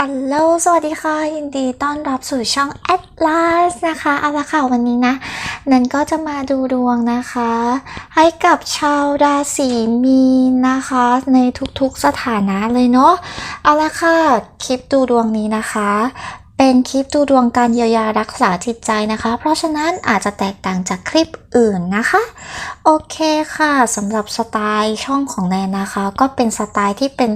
อัลโลสวัสดีค่ะ ยินดีต้อนรับสู่ช่อง Atlas นะคะ เอาละค่ะ วันนี้นะ นันก็จะมาดูดวงนะคะ ให้กับชาวราศีมีนนะคะ ในทุกๆสถานะเลยเนาะ เอาละค่ะ คลิปดูดวงนี้นะคะ เป็นคลิปดูดวงการเยียวยารักษาจิตใจนะคะ เพราะฉะนั้นอาจจะแตกต่างจากคลิปอื่นนะคะ โอเคค่ะสำหรับสไตล์ช่องของแนนนะคะ ก็เป็นสไตล์ที่เป็น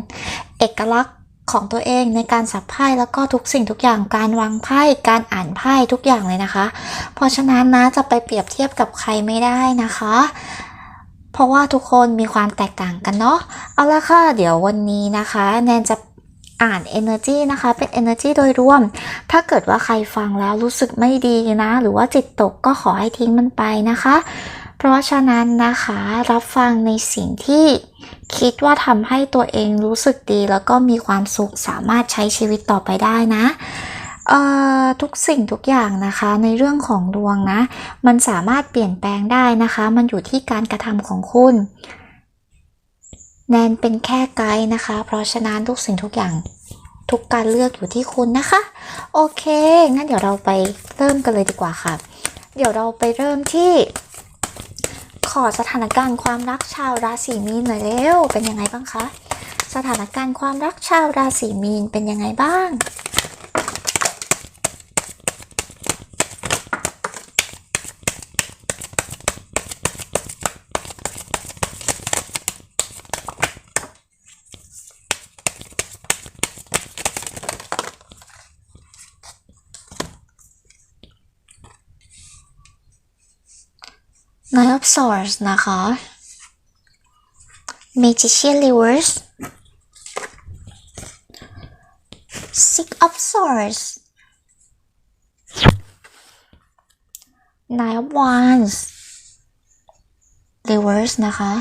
เอกลักษณ์ ของตัวเองในการสับไพ่แล้วก็ทุกสิ่งทุกอย่างการวางไพ่การอ่านไพ่ทุกอย่างเลยนะคะ เพราะฉะนั้นนะจะไปเปรียบเทียบกับใครไม่ได้นะคะ เพราะว่าทุกคนมีความแตกต่างกันเนาะเอาละค่ะ เดี๋ยววันนี้นะคะ แนนจะอ่าน Energy นะคะ เป็น Energy โดยรวม ถ้าเกิดว่าใครฟังแล้วรู้สึกไม่ดีนะ หรือว่าจิตตกก็ขอให้ทิ้งมันไปนะคะ เพราะฉะนั้นนะคะรับฟังในสิ่งที่ คิดว่าทำให้ตัวเองรู้สึกดี แล้วก็มีความสุขสามารถใช้ชีวิตต่อไปได้นะทุกสิ่งทุกอย่างนะคะในเรื่องของดวงนะ มันสามารถเปลี่ยนแปลงได้นะคะ มันอยู่ที่การกระทำของคุณ แนนเป็นแค่ไกด์นะคะ เพราะฉะนั้นทุกสิ่งทุกอย่างทุกการเลือกอยู่ที่คุณนะคะ โอเค งั้นเดี๋ยวเราไปเริ่มกันเลยดีกว่าค่ะ เดี๋ยวเราไปเริ่มที่ ขอสถานการณ์ความรักชาวราศีมีนหน่อยเร็ว เป็นยังไงบ้างคะ สถานการณ์ความรักชาวราศีมีนเป็นยังไงบ้าง Nine of Swords นะคะ Magician Reverse Six of Swords Nine of Wands Reverse นะคะ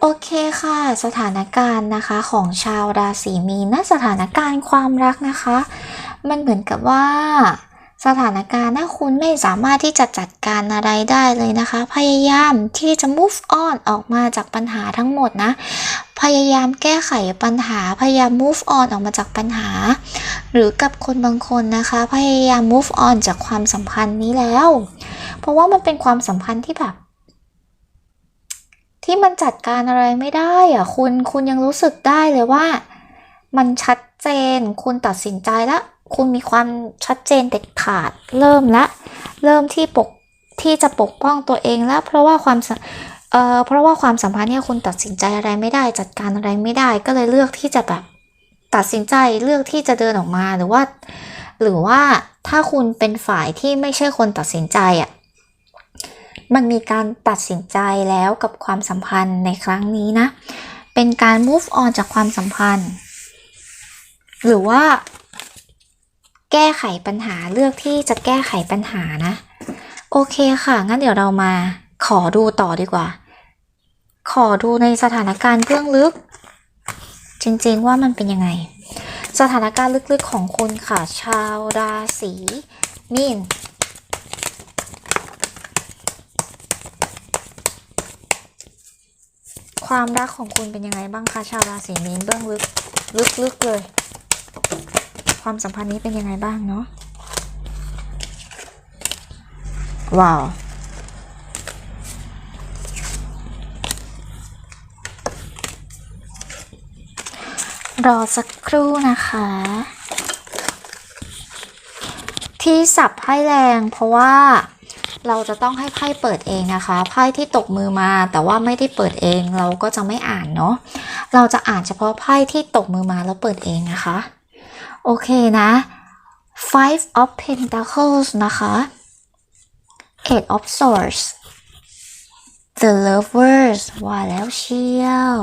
โอเค สถานการณ์นะคะของชาวราศีมีนนะสถานการณ์ความรักนะคะ มันเหมือนกับว่าสถานการณ์นะคุณไม่สามารถที่จะจัดการอะไรได้เลยนะคะ พยายามที่จะ move on ออกมาจากปัญหาทั้งหมดนะ พยายามแก้ไขปัญหา พยายาม move on ออกมาจากปัญหา หรือกับคนบางคนนะคะ พยายาม move on จากความสัมพันธ์นี้แล้ว เพราะว่ามันเป็นความสัมพันธ์ที่แบบ ที่มันจัดการอะไรไม่ได้อะคุณคุณยังรู้สึกได้เลยว่า มันชัดเจน คุณตัดสินใจแล้วคุณมีความชัดเจนเด็ดขาด เริ่มละ เริ่มที่ปกที่จะปกป้องตัวเองแล้ว เพราะว่าความเอ่อเพราะว่าความสัมพันธ์เนี่ยคุณตัดสินใจอะไรไม่ได้ จัดการอะไรไม่ได้ก็เลยเลือกที่จะแบบตัดสินใจเลือกที่จะเดินออกมาหรือว่า หรือว่าถ้าคุณเป็นฝ่ายที่ไม่ใช่คนตัดสินใจอะ มันมีการตัดสินใจแล้วกับความสัมพันธ์ในครั้งนี้นะ เป็นการ move on จากความสัมพันธ์ หรือว่า แก้ไขปัญหาเลือกที่จะแก้ไขปัญหานะ โอเคค่ะ งั้นเดี๋ยวเรามาขอดูต่อดีกว่า ขอดูในสถานการณ์เบื้องลึก จริงๆว่ามันเป็นยังไง สถานการณ์ลึกๆของคุณค่ะ ชาวราศีมีน ความรักของคุณเป็นยังไงบ้างคะชาวราศีมีนเบื้องลึกลึกๆเลย ความสัมพันธ์นี้เป็นยังไงบ้างเนาะว้าวรอสักครู่นะคะ ที่สับไพ่แรงเพราะว่า เราจะต้องให้ไพ่เปิดเองนะคะไพ่ที่ตกมือมาแต่ว่าไม่ได้เปิดเองเราก็จะไม่อ่านเนาะเราจะอ่านเฉพาะไพ่ที่ตกมือมาแล้วเปิดเองนะคะ โอเคนะ five of pentacles นะคะ eight of swords the lovers ว่าแล้วเชียว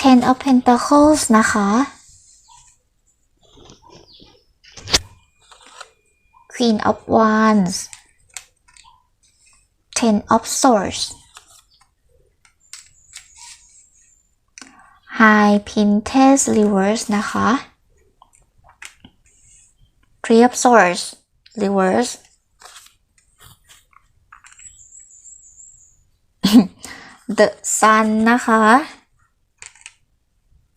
ten of pentacles นะคะ Queen of Wands Ten of Swords High Princess Reverse นะคะ three of swords reverse the sun นะคะ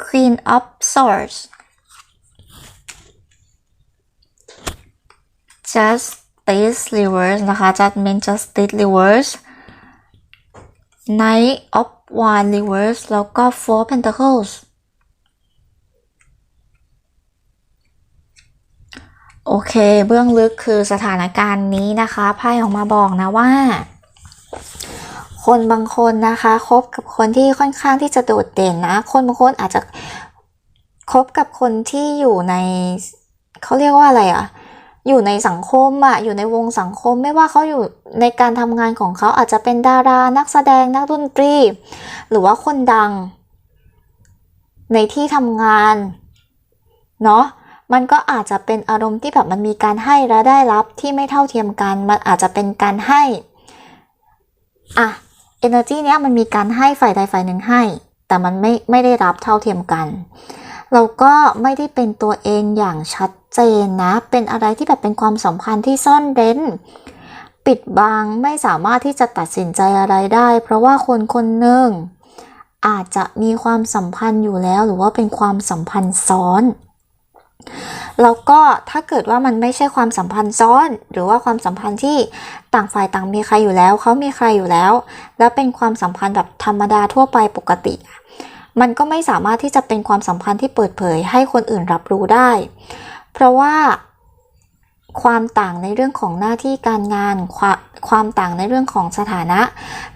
queen of swords justice reverse นะคะ judgment justice reverse knight of wands reverse แล้วก็ four pentacles โอเค เบื้องลึกคือสถานการณ์นี้นะคะไพ่ออกมาบอกนะว่า คนบางคนนะคะคบกับคนที่ค่อนข้างที่จะโดดเด่นนะ คนบางคนอาจจะคบกับคนที่อยู่ในเขาเรียกว่าอะไรอะ อยู่ในสังคมอะอยู่ในวงสังคมไม่ว่าเขาอยู่ในการทำงานของเขาอาจจะเป็นดารานักแสดงนักดนตรี หรือว่าคนดัง ในที่ทำงานเนาะมันก็อาจจะเป็นอารมณ์ที่แบบมันมีการให้และได้รับที่ไม่เท่าเทียมกัน มันอาจจะเป็นการให้อะ energy เนี้ยมันมีการให้ฝ่ายใดฝ่ายหนึ่งให้ แต่มันไม่ไม่ได้รับเท่าเทียมกัน เราก็ไม่ได้เป็นตัวเองอย่างชัด เจนนะ เป็นอะไรที่แบบเป็นความสัมพันธ์ที่ซ่อนเร้น ปิดบังไม่สามารถที่จะตัดสินใจอะไรได้ เพราะว่าคนคนหนึ่งอาจจะมีความสัมพันธ์อยู่แล้ว หรือว่าเป็นความสัมพันธ์ซ้อนแล้วก็ถ้าเกิดว่ามันไม่ใช่ความสัมพันธ์ซ้อน หรือว่าความสัมพันธ์ที่ต่างฝ่ายต่างมีใครอยู่แล้วเขามีใครอยู่แล้ว แล้วเป็นความสัมพันธ์แบบธรรมดาทั่วไปปกติ มันก็ไม่สามารถที่จะเป็นความสัมพันธ์ที่เปิดเผยให้คนอื่นรับรู้ได้ เพราะว่าความต่างในเรื่องของหน้าที่การงานความความต่างในเรื่องของสถานะ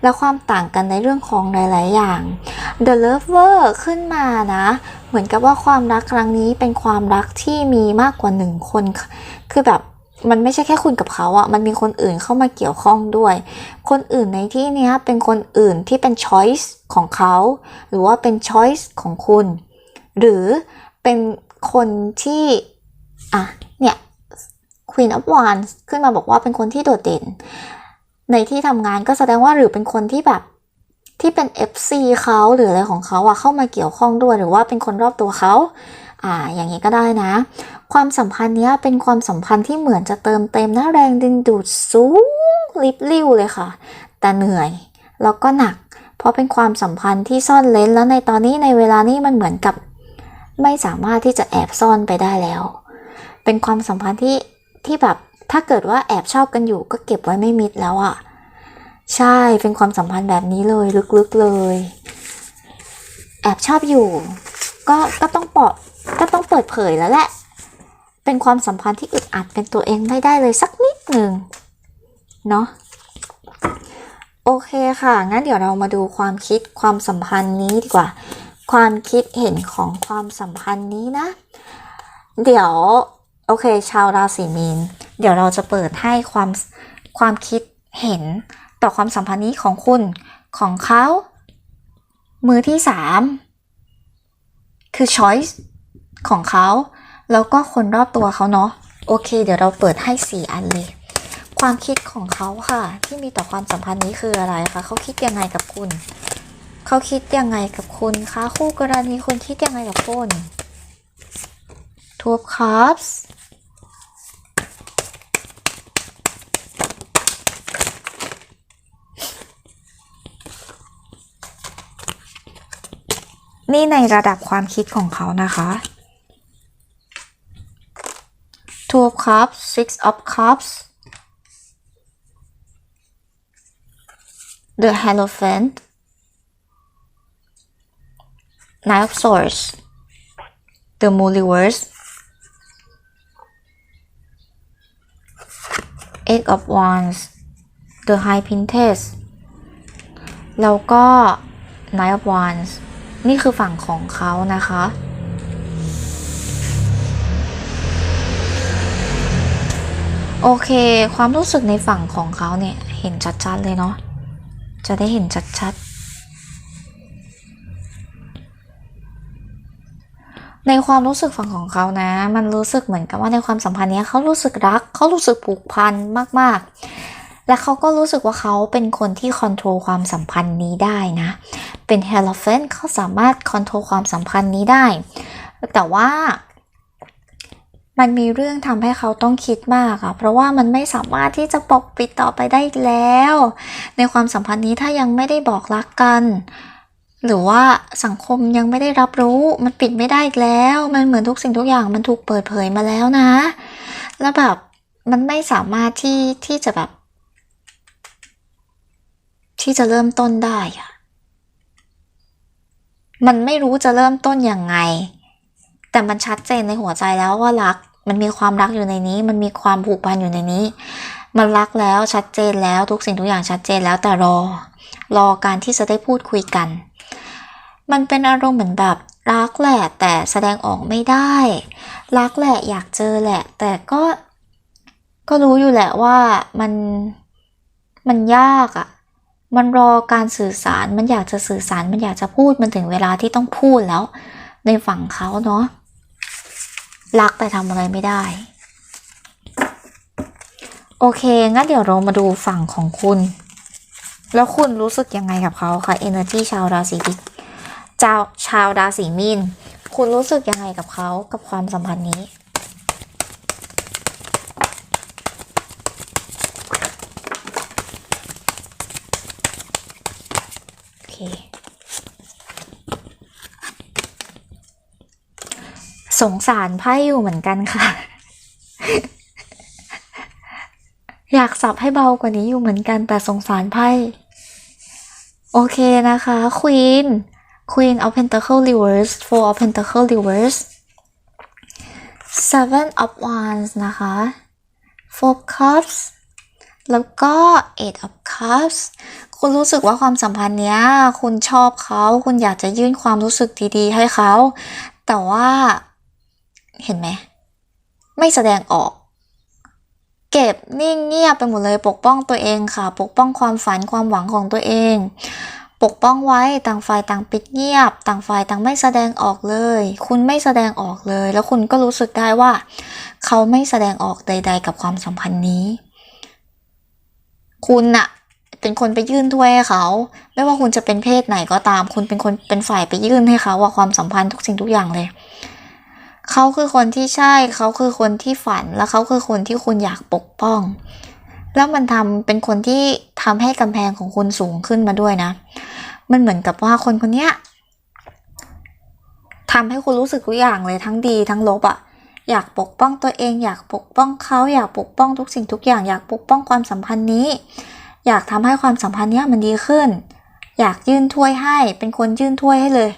และความต่างกันในเรื่องของหลาย ๆ อย่าง The Lover ขึ้นมานะ เหมือนกับว่าความรักครั้งนี้เป็นความรักที่มีมากกว่าหนึ่งคน คือแบบมันไม่ใช่แค่คุณกับเขาอะมันมีคนอื่นเข้ามาเกี่ยวข้องด้วย คนอื่นในที่นี้เป็นคนอื่นที่เป็น choice ของเขา หรือว่าเป็น choice ของคุณ หรือเป็นคนที่ อะ เนี่ย Queen of Wands ขึ้นมาบอกว่าเป็นคนที่โดดเด่น ในที่ทำงานก็แสดงว่าหรือเป็นคนที่แบบที่เป็น FC เขาหรืออะไรของเขาอะเข้ามาเกี่ยวข้องด้วยหรือว่าเป็นคนรอบตัวเขาอ่าอย่างนี้ก็ได้นะ ความสัมพันธ์เนี้ยเป็นความสัมพันธ์ที่เหมือนจะเติมเต็มนะแรงดึงดูดสูงลิบลิ่วเลยค่ะ แต่เหนื่อยแล้วก็หนัก เพราะเป็นความสัมพันธ์ที่ซ่อนเล้นแล้วในตอนนี้ในเวลานี้มันเหมือนกับ ไม่สามารถที่จะแอบซ่อนไปได้แล้ว เป็นความสัมพันธ์ที่ที่แบบถ้าเกิดว่าแอบชอบกันอยู่ก็เก็บไว้ไม่มิดแล้วอะ่ะ ใช่เป็นความสัมพันธ์แบบนี้เลยลึกๆเลย แอบชอบอยู่ ก็ก็ต้องปอก็ต้องเปิดเผยแล้วแหละ เป็นความสัมพันธ์ที่อึดอัดเป็นตัวเองไม่ได้เลยสักนิดหนึ่งเนาะโอเคค่ะ งั้นเดี๋ยวเรามาดูความคิดความสัมพันธ์นี้ดีกว่า ความคิดเห็นของความสัมพันธ์นี้นะ เดี๋ยว โอเค ชาวราศีมีน เดี๋ยวเราจะเปิดให้ความความคิดเห็นต่อความสัมพันธ์นี้ของคุณของเขา มือที่สามคือ choice ของเขา แล้วก็คนรอบตัวเขาเนาะโอเค เดี๋ยวเราเปิดให้สี่อันเลย ความคิดของเขาค่ะ ที่มีต่อความสัมพันธ์นี้คืออะไรคะเขาคิดยังไงกับคุณ เขาคิดยังไงกับคุณคะคู่กรณีคุณคิดยังไงกับคุณ Two of Cups นี่ในระดับความคิดของเขานะคะ Two of Cups Six of Cups The Hierophant Nine of Swords The Multiverse Eight of Wands The High Princess แล้วก็ Nine of Wands นี่คือฝั่งของเขานะคะ โอเค ความรู้สึกในฝั่งของเขาเนี่ย เห็นชัดๆเลยเนาะ จะได้เห็นชัดๆ ในความรู้สึกฝั่งของเขานะ มันรู้สึกเหมือนกับว่าในความสัมพันธ์นี้เขารู้สึกรัก เขารู้สึกผูกพันมากๆ และเขาก็รู้สึกว่าเขาเป็นคนที่คอนโทรลความสัมพันธ์นี้ได้นะ เป็นเฮลเฟนเขาสามารถคอนโทรลความสัมพันธ์นี้ได้ แต่ว่ามันมีเรื่องทำให้เขาต้องคิดมากอะเพราะว่ามันไม่สามารถที่จะปกปิดต่อไปได้แล้ว ในความสัมพันธ์นี้ถ้ายังไม่ได้บอกรักกัน หรือว่าสังคมยังไม่ได้รับรู้มันปิดไม่ได้อีกแล้ว มันเหมือนทุกสิ่งทุกอย่างมันถูกเปิดเผยมาแล้วนะ แล้วแบบมันไม่สามารถที่ที่จะแบบ ที่จะเริ่มต้นได้อะมันไม่รู้จะเริ่มต้นยังไง แต่มันชัดเจนในหัวใจแล้วว่ารัก มันมีความรักอยู่ในนี้ มันมีความผูกพันอยู่ในนี้ มันรักแล้วชัดเจนแล้วทุกสิ่งทุกอย่างชัดเจนแล้วแต่รอ รอการที่จะได้พูดคุยกัน มันเป็นอารมณ์เหมือนแบบรักแหละแต่แสดงออกไม่ได้ รักแหละอยากเจอแหละ แต่ก็ก็รู้อยู่แหละว่ามันมันยากอะ่ะ มันรอการสื่อสาร มันอยากจะสื่อสาร มันอยากจะพูด มันถึงเวลาที่ต้องพูดแล้ว ในฝั่งเขาเนาะ รักแต่ทำอะไรไม่ได้ โอเค งั้นเดี๋ยวเรามาดูฝั่งของคุณ แล้วคุณรู้สึกยังไงกับเขาคะ energy ชาวราศีพิก เจ้าชาวราศีมีน คุณรู้สึกยังไงกับเขากับความสัมพันธ์นี้โอเคสงสารไพ่อยู่เหมือนกันค่ะ อยากสับให้เบากว่านี้อยู่เหมือนกันแต่สงสารไพ่ โอเคนะคะ Queen Queen of Pentacle Reverse Four of Pentacle Reverse Seven of Wands นะคะ Four of Cups แล้วก็ Eight of Cups คุณรู้สึกว่าความสัมพันธ์เนี้ย คุณชอบเขา คุณอยากจะยื่นความรู้สึกดีๆ ให้เขา แต่ว่าเห็นไหม ไม่แสดงออก เก็บนิ่งเงียบไปหมดเลยปกป้องตัวเองค่ะ ปกป้องความฝันความหวังของตัวเอง ปกป้องไว้ต่างฝ่ายต่างปิดเงียบ ต่างฝ่ายต่างไม่แสดงออกเลย คุณไม่แสดงออกเลย แล้วคุณก็รู้สึกได้ว่า เขาไม่แสดงออกใด ๆ กับความสัมพันธ์นี้ คุณน่ะเป็นคนไปยื่นถ้วยให้เขา ไม่ว่าคุณจะเป็นเพศไหนก็ตาม คุณเป็นคนเป็นฝ่ายไปยื่นให้เขาว่าความสัมพันธ์ทุกสิ่งทุกอย่างเลยเขาคือคนที่ใช่ เขาคือคนที่ฝัน และเขาคือคนที่คุณอยากปกป้อง แล้วมันทำเป็นคนที่ทำให้กำแพงของคุณสูงขึ้นมาด้วยนะ มันเหมือนกับว่าคนคนเนี้ยทำให้คุณรู้สึกทุกอย่างเลยทั้งดีทั้งลบอะอยากปกป้องตัวเองอยากปกป้องเขาอยากปกป้องทุกสิ่งทุกอย่างอยากปกป้องความสัมพันธ์นี้ อยากทำให้ความสัมพันธ์นี้มันดีขึ้น อยากยื่นถ้วยให้เป็นคนยื่นถ้วยให้เลย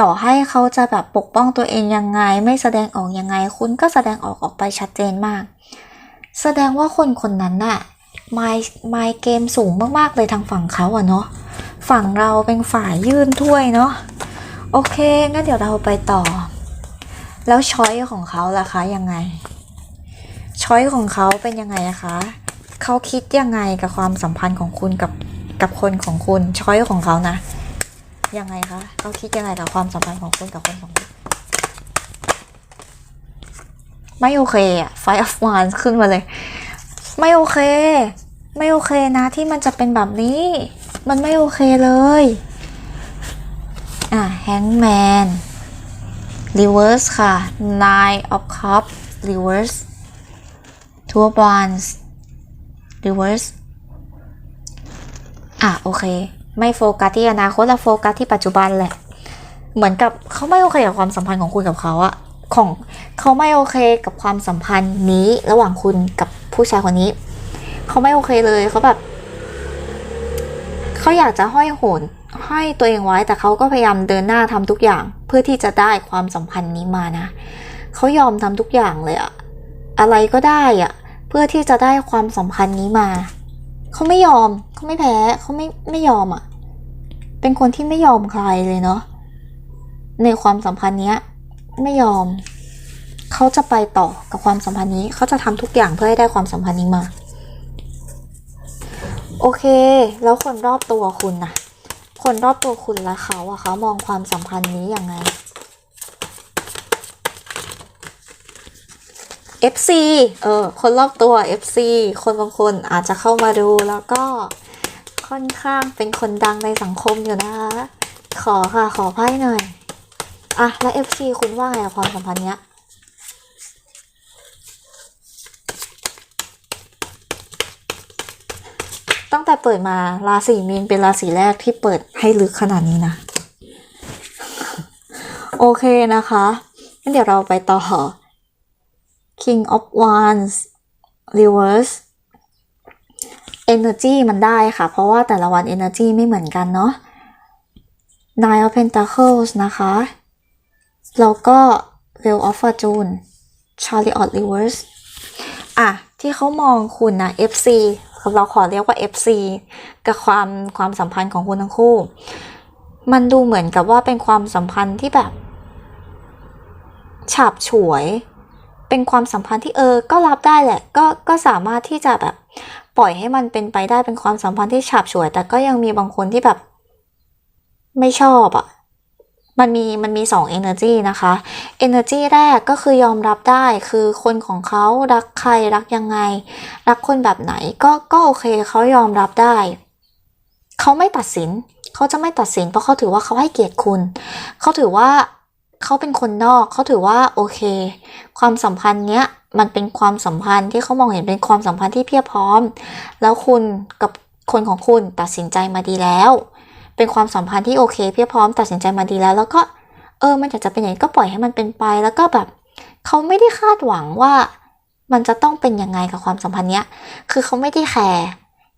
ต่อให้เขาจะแบบปกป้องตัวเองยังไง ไม่แสดงออกยังไง คุณก็แสดงออกออกไปชัดเจนมาก แสดงว่าคนคนนั้นน่ะไมไมเกมสูงมากๆเลยทางฝั่งเขาอะเนาะ ฝั่งเราเป็นฝ่ายยื่นถ้วยเนาะโอเคงั้นเดี๋ยวเราไปต่อ แล้วช้อยของเขาล่ะคะยังไงช้อยของเขาเป็นยังไงอะคะเขาคิดยังไงกับความสัมพันธ์ของคุณกับกับคนของคุณช้อยของเขานะยังไงคะเขาคิดยังไงกับความสัมพันธ์ของคุณกับคนของคุณไม่โอเคอะไฟอ of Wands ขึ้นมาเลย ไม่โอเค ไม่โอเคนะที่มันจะเป็นแบบนี้ มันไม่โอเคเลย อะ Hangman Reverse ค่ะ Nine of Cups Reverse Two of Wands Reverse อะ โอเค ไม่โฟกัสที่อนาคตแล้วโฟกัสที่ปัจจุบันแหละ เหมือนกับเขาไม่โอเคกับความสัมพันธ์ของคุณกับเขาอะของเขาไม่โอเคกับความสัมพันธ์นี้ระหว่างคุณกับผู้ชายคนนี้ เขาไม่โอเคเลยเขาแบบ เขาอยากจะห้อยโหนห้อยตัวเองไว้ แต่เขาก็พยายามเดินหน้าทำทุกอย่าง เพื่อที่จะได้ความสัมพันธ์นี้มานะเขายอมทำทุกอย่างเลยอะอะไรก็ได้อะเพื่อที่จะได้ความสัมพันธ์นี้มาเขาไม่ยอมเขาไม่แพ้เขาไม่ไม่ยอมอะเป็นคนที่ไม่ยอมใครเลยเนาะในความสัมพันธ์เนี้ยไม่ยอม เขาจะไปต่อกับความสัมพันธ์นี้ เขาจะทำทุกอย่างเพื่อให้ได้ความสัมพันธ์นี้มา โอเค แล้วคนรอบตัวคุณนะคนรอบตัวคุณและเขาอะเขามองความสัมพันธ์นี้ยังไง FC เออ คนรอบตัว FC คนบางคนอาจจะเข้ามาดูแล้วก็ค่อนข้างเป็นคนดังในสังคมอยู่นะคะขอค่ะ ขอไพ่หน่อย อะ แล้ว FC คุณว่าไงกับความสัมพันธ์เนี้ย ตั้งแต่เปิดมาราศีมีนเป็นราศีแรกที่เปิดให้ลึกขนาดนี้นะ โอเคนะคะงั้นเดี๋ยวเราไปต่อ King of Wands Reverse Energy มันได้ค่ะ เพราะว่าแต่ละวัน Energy ไม่เหมือนกันเนาะ Nine of Pentacles นะคะ แล้วก็ Wheel of Fortune Chariot Reverse อะ ที่เขามองคุณนะ FC เราขอเรียกว่า FC กับความความสัมพันธ์ของคุณทั้งคู่ มันดูเหมือนกับว่าเป็นความสัมพันธ์ที่แบบฉาบฉวย เป็นความสัมพันธ์ที่เออ ก็รับได้แหละ ก็ก็สามารถที่จะแบบปล่อยให้มันเป็นไปได้เป็นความสัมพันธ์ที่ฉาบฉวย แต่ก็ยังมีบางคนที่แบบ ไม่ชอบอะ่ะ มันมีมันมีสอง energy นะคะ energy แรกก็คือยอมรับได้คือคนของเขารักใครรักยังไง รักคนแบบไหนก็ก็โอเคเขายอมรับได้ เขาไม่ตัดสิน เขาจะไม่ตัดสิน เพราะเขาถือว่าเขาให้เกียรติคุณ เขาถือว่าเขาเป็นคนนอก เขาถือว่าโอเค ความสัมพันธ์เนี้ยมันเป็นความสัมพันธ์ที่เขามองเห็นเป็นความสัมพันธ์ที่เพียบพร้อม แล้วคุณกับคนของคุณตัดสินใจมาดีแล้ว เป็นความสัมพันธ์ที่โอเคเพียบพร้อมตัดสินใจมาดีแล้ว แล้วก็เออมันอยากจะเป็นอย่างนี้ก็ปล่อยให้มันเป็นไป แล้วก็แบบเขาไม่ได้คาดหวังว่ามันจะต้องเป็นยังไงกับความสัมพันธ์เนี้ย คือเขาไม่ได้แคร์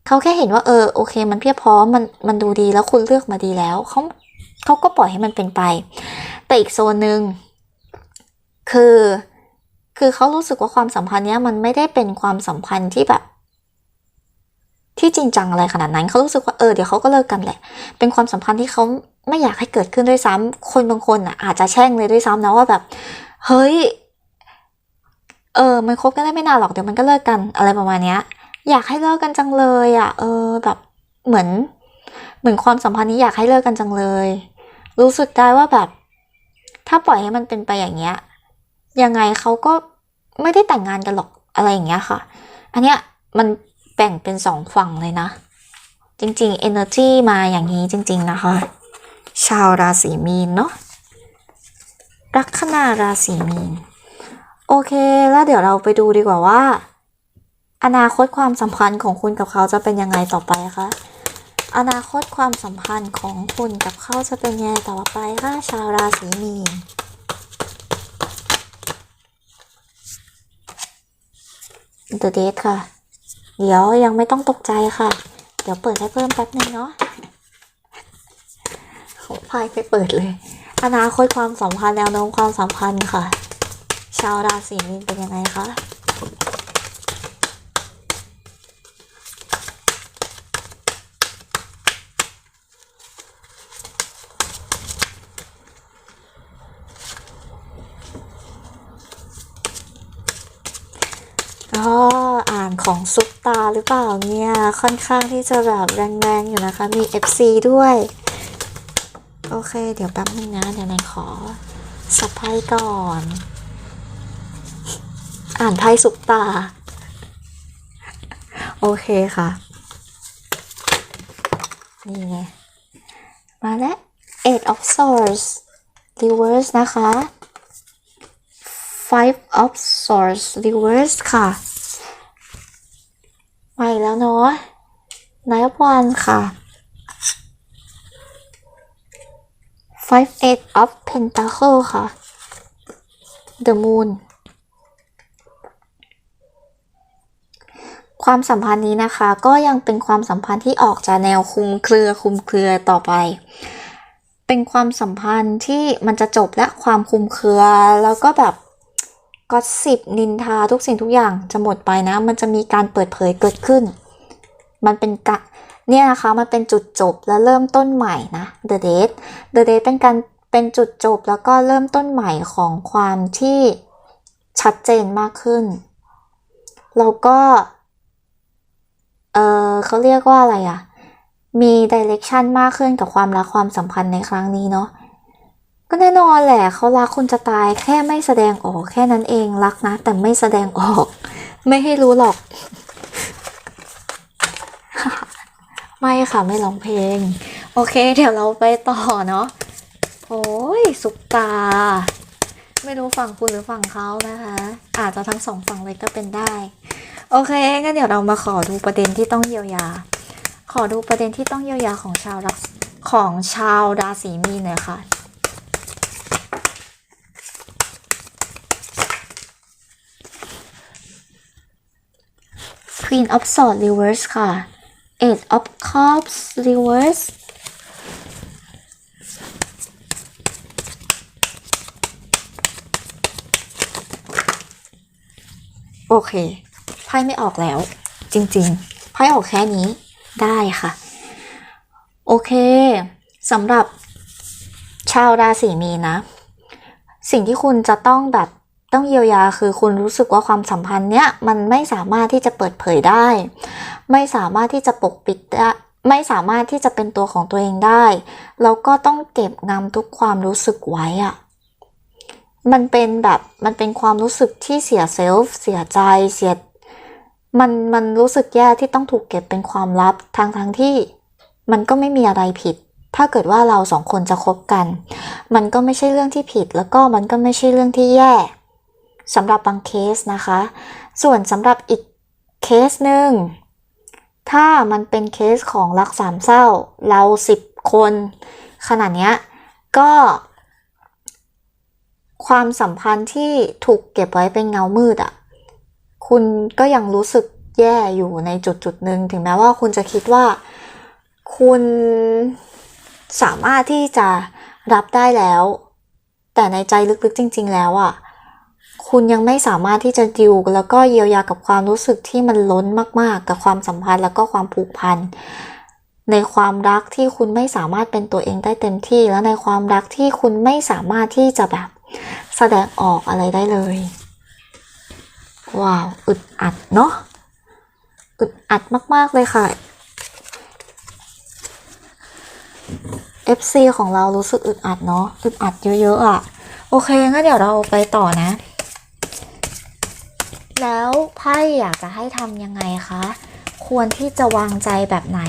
เขาแค่เห็นว่าเออโอเค มันเพียบพร้อมมันมันดูดีแล้วคุณเลือกมาดีแล้วเขาเขาก็ปล่อยให้มันเป็นไป แต่อีกโซนหนึ่งคือ คือเขารู้สึกว่าความสัมพันธ์เนี้ยมันไม่ได้เป็นความสัมพันธ์ที่แบบ ที่จริงจังอะไรขนาดนั้นเขารู้สึกว่าเออเดี๋ยวเขาก็เลิกกันแหละ เป็นความสัมพันธ์ที่เขาไม่อยากให้เกิดขึ้นด้วยซ้ำคนบางคนอะอาจจะแช่งเลยด้วยซ้ำนะว่าแบบ เฮ้ยเออมันคบกันได้ไม่นานหรอกเดี๋ยวมันก็เลิกกันอะไรประมาณเนี้ย อยากให้เลิกกันจังเลยอะ เออแบบเหมือน เหมือนความสัมพันธ์นี้อยากให้เลิกกันจังเลย รู้สึกได้ว่าแบบ ถ้าปล่อยให้มันเป็นไปอย่างเงี้ยยังไงเขาก็ไม่ได้แต่งงานกันหรอกอะไรอย่างเงี้ยค่ะ อันเนี้ยมัน แบ่งเป็นสองฝั่งเลยนะ จริงๆ energy มาอย่างนี้จริง ๆ นะคะ ชาวราศีมีนเนาะลัคนาราศีมีน โอเค แล้วเดี๋ยวเราไปดูดีกว่าว่า อนาคตความสัมพันธ์ของคุณกับเขาจะเป็นยังไงต่อไปคะอนาคตความสัมพันธ์ของคุณกับเขาจะเป็นยังไงต่อไปคะชาวราศีมีน The Date ค่ะ เดี๋ยวยังไม่ต้องตกใจค่ะ เดี๋ยวเปิดให้เพิ่มแป๊บนึงเนาะโอ้พายไปเปิดเลย อนาคตความสัมพันธ์แนวโน้มความสัมพันธ์ค่ะ ชาวราศีมีนเป็นยังไงคะ ก็อ่าน ของซุปตาหรือเปล่าเนี่ย ค่อนข้างที่จะแบบแรงๆอยู่นะคะ มี FC ด้วย โอเค เดี๋ยวแป๊บนึงนะเดี๋ยวแนนขอสับไพ่ก่อน อ่านไพ่ซุปตา โอเคค่ะ นี่ไง มาแล้ว eight of swords reverse นะคะ five of swords reverse ค่ะ มาอีกแล้วเนาะ nine of wands ค่ะ five eight of pentacle ค่ะ the moon ความสัมพันธ์นี้นะคะ ก็ยังเป็นความสัมพันธ์ที่ออกจากแนวคุมเครือคุมเครือต่อไป เป็นความสัมพันธ์ที่มันจะจบและความคุมเครือ แล้วก็แบบ ก็สิบนินทาทุกสิ่งทุกอย่างจะหมดไปนะ มันจะมีการเปิดเผยเกิดขึ้น มันเป็นกะเนี่ยนะคะมันเป็นจุดจบและเริ่มต้นใหม่นะ The Date The Date เป็นการเป็นจุดจบแล้วก็เริ่มต้นใหม่ของความที่ชัดเจนมากขึ้น แล้วก็ เออเขาเรียกว่าอะไรอะมีดิเรกชันมากขึ้นกับความรักความสัมพันธ์ในครั้งนี้เนาะ ก็แน่นอนแหละเขารักคุณจะตายแค่ไม่แสดงออกแค่นั้นเองรักนะ แต่ไม่แสดงออก ไม่ให้รู้หรอก ไม่ค่ะไม่ร้องเพลง โอเค เดี๋ยวเราไปต่อเนาะโอ้ยสุปตา ไม่รู้ฝั่งคุณหรือฝั่งเขานะคะ อาจจะทั้งสองฝั่งเลยก็เป็นได้ โอเคงั้นเดี๋ยวเรามาขอดูประเด็นที่ต้องเยียวยา ขอดูประเด็นที่ต้องเยียวยาของชาวรักของชาวราศีมีนหน่อยค่ะ Queen of Swords Reverse ค่ะ Eight of Cups Reverse โอเคไพ่ไม่ออกแล้ว จริงๆไพ่ออกแค่นี้ได้ค่ะ โอเคสำหรับชาวราศีมีนนะสิ่งที่คุณจะต้องแบบ ต้องเยียวยาคือคุณรู้สึกว่าความสัมพันธ์เนี้ยมันไม่สามารถที่จะเปิดเผยได้ ไม่สามารถที่จะปกปิดได้ไม่สามารถที่จะเป็นตัวของตัวเองได้แล้วก็ต้องเก็บงำทุกความรู้สึกไว้อะมันเป็นแบบมันเป็นความรู้สึกที่เสียเซลฟ์เสียใจเสียมันมันรู้สึกแย่ที่ต้องถูกเก็บเป็นความลับทางทางที่มันก็ไม่มีอะไรผิด ถ้าเกิดว่าเราสองคนจะคบกัน มันก็ไม่ใช่เรื่องที่ผิด แล้วก็มันก็ไม่ใช่เรื่องที่แย่ สำหรับบางเคสนะคะ ส่วนสำหรับอีกเคสหนึ่งถ้ามันเป็นเคสของรักสามเศร้า เราสิบคนขนาดเนี้ยก็ ความสัมพันธ์ที่ถูกเก็บไว้เป็นเงามืดอะ่ะคุณก็ยังรู้สึกแย่อยู่ในจุดจุดหนึ่งถึงแม้ว่าคุณจะคิดว่า คุณสามารถที่จะรับได้แล้ว แต่ในใจลึกๆจริง ๆ แล้วอะ่ะ คุณยังไม่สามารถที่จะดิวแล้วก็เยียวยากับความรู้สึกที่มันล้นมาก ๆ กับความสัมพันธ์แล้วก็ความผูกพันในความรักที่คุณไม่สามารถเป็นตัวเองได้เต็มที่ และในความรักที่คุณไม่สามารถที่จะแบบแสดงออกอะไรได้เลย ว้าวอึดอัดเนาะอึดอัดมาก ๆ เลยค่ะ FC ของเรารู้สึกอึดอัดเนาะอึดอัดเยอะ ๆอะ โอเคงั้นเดี๋ยวเราไปต่อนะ ไพ่อยากจะให้ทำยังไงคะ ควรที่จะวางใจแบบไหน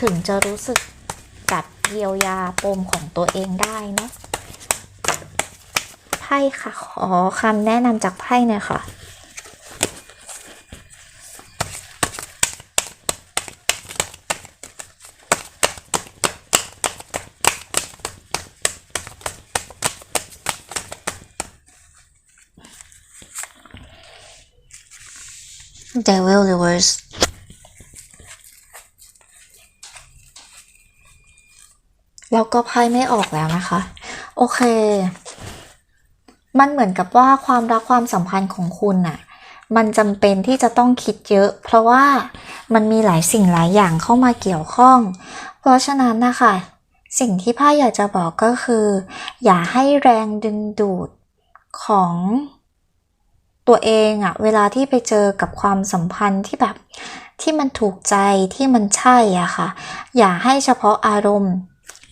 ถึงจะรู้สึกแบบเยียวยาปมของตัวเองได้เนาะไพ่ค่ะ ขอคำแนะนำจากไพ่หน่อยค่ะ Devil Reverse แล้วก็ไพ่ไม่ออกแล้วนะคะ โอเค มันเหมือนกับว่าความรักความสัมพันธ์ของคุณน่ะ มันจำเป็นที่จะต้องคิดเยอะ เพราะว่ามันมีหลายสิ่งหลายอย่างเข้ามาเกี่ยวข้อง เพราะฉะนั้นนะคะ สิ่งที่พ่าอยากจะบอกก็คือ อย่าให้แรงดึงดูดของ ตัวเองอะเวลาที่ไปเจอกับความสัมพันธ์ที่แบบที่มันถูกใจที่มันใช่อะค่ะ อย่าให้เฉพาะอารมณ์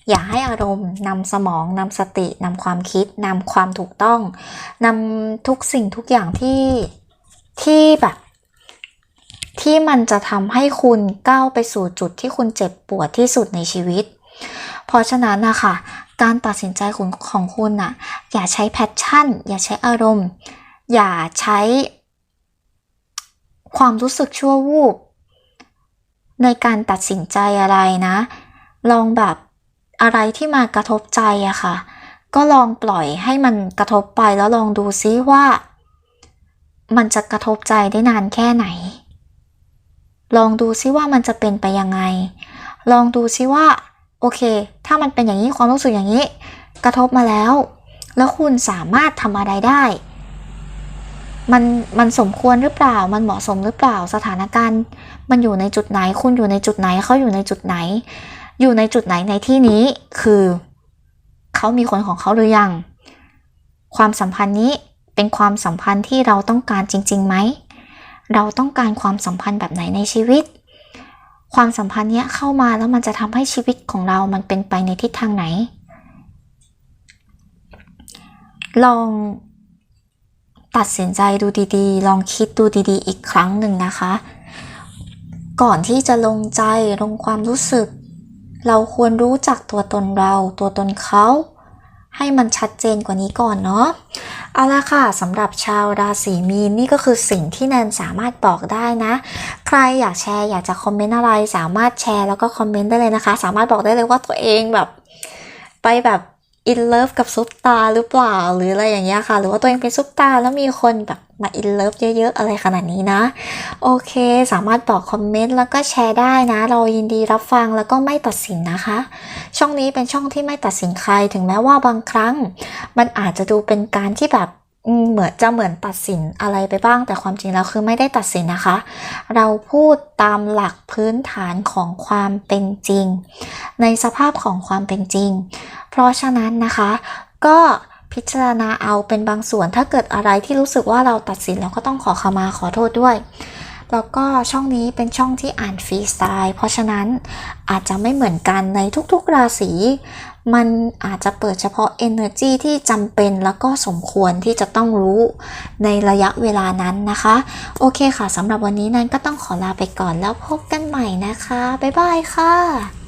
อย่าให้อารมณ์นำสมองนำสตินำความคิดนำความถูกต้องนำทุกสิ่งทุกอย่างที่ที่แบบที่มันจะทำให้คุณก้าวไปสู่จุดที่คุณเจ็บปวดที่สุดในชีวิต เพราะฉะนั้นนะคะการตัดสินใจของคุณน่ะอย่าใช้แพชชั่น อย่าใช้อารมณ์ อย่าใช้ ความรู้สึกชั่ววูบ ในการตัดสินใจอะไรนะ ลองแบบอะไรที่มากระทบใจอะค่ะ ก็ลองปล่อยให้มันกระทบไปแล้วลองดูซิว่า มันจะกระทบใจได้นานแค่ไหน ลองดูซิว่ามันจะเป็นไปยังไง ลองดูซิว่า โอเค ถ้ามันเป็นอย่างนี้ความรู้สึกอย่างนี้ กระทบมาแล้ว แล้วคุณสามารถทำอะไรได้ มันมันสมควรหรือเปล่า มันเหมาะสมหรือเปล่า สถานการณ์ มันอยู่ในจุดไหน คุณอยู่ในจุดไหน เขาอยู่ในจุดไหน อยู่ในจุดไหนในที่นี้คือ เขามีคนของเขาหรือยัง ความสัมพันธ์นี้เป็นความสัมพันธ์ที่เราต้องการจริงๆไหม เราต้องการความสัมพันธ์แบบไหนในชีวิต ความสัมพันธ์เนี้ยเข้ามาแล้วมันจะทำให้ชีวิตของเรามันเป็นไปในทิศทางไหน ลอง ตัดสินใจดูดีๆ ลองคิดดูดีๆ อีกครั้งหนึ่งนะคะ ก่อนที่จะลงใจลงความรู้สึก เราควรรู้จักตัวตนเรา ตัวตนเขาให้มันชัดเจนกว่านี้ก่อนเนาะ เอาละค่ะสำหรับชาวราศีมีนนี่ก็คือสิ่งที่แนนสามารถบอกได้นะ ใครอยากแชร์อยากจะคอมเมนต์อะไร สามารถแชร์แล้วก็คอมเมนต์ได้เลยนะคะ สามารถบอกได้เลยว่าตัวเองแบบ ไปแบบ อินเลิฟกับซุปตาหรือเปล่าหรืออะไรอย่างเงี้ยค่ะ หรือว่าตัวเองเป็นซุปตาแล้วมีคนแบบมาอินเลิฟเยอะๆ อะไรขนาดนี้นะ โอเคสามารถบอกคอมเมนต์แล้วก็แชร์ได้นะ เรายินดีรับฟังแล้วก็ไม่ตัดสินนะคะ ช่องนี้เป็นช่องที่ไม่ตัดสินใครถึงแม้ว่าบางครั้ง มันอาจจะดูเป็นการที่แบบ เหมือนจะเหมือนตัดสินอะไรไปบ้าง แต่ความจริงแล้วคือไม่ได้ตัดสินนะคะ เราพูดตามหลักพื้นฐานของความเป็นจริง ในสภาพของความเป็นจริง เพราะฉะนั้นนะคะ ก็พิจารณาเอาเป็นบางส่วนถ้าเกิดอะไรที่รู้สึกว่าเราตัดสินเราก็ต้องขอขมาขอโทษด้วย แล้วก็ช่องนี้เป็นช่องที่อ่านฟรีสไตล์เพราะฉะนั้นอาจจะไม่เหมือนกันในทุกๆราศี มันอาจจะเปิดเฉพาะ energy ที่จำเป็นแล้วก็สมควรที่จะต้องรู้ในระยะเวลานั้นนะคะ โอเคค่ะสำหรับวันนี้นั้นก็ต้องขอลาไปก่อนแล้วพบกันใหม่นะคะ บ๊ายบายค่ะ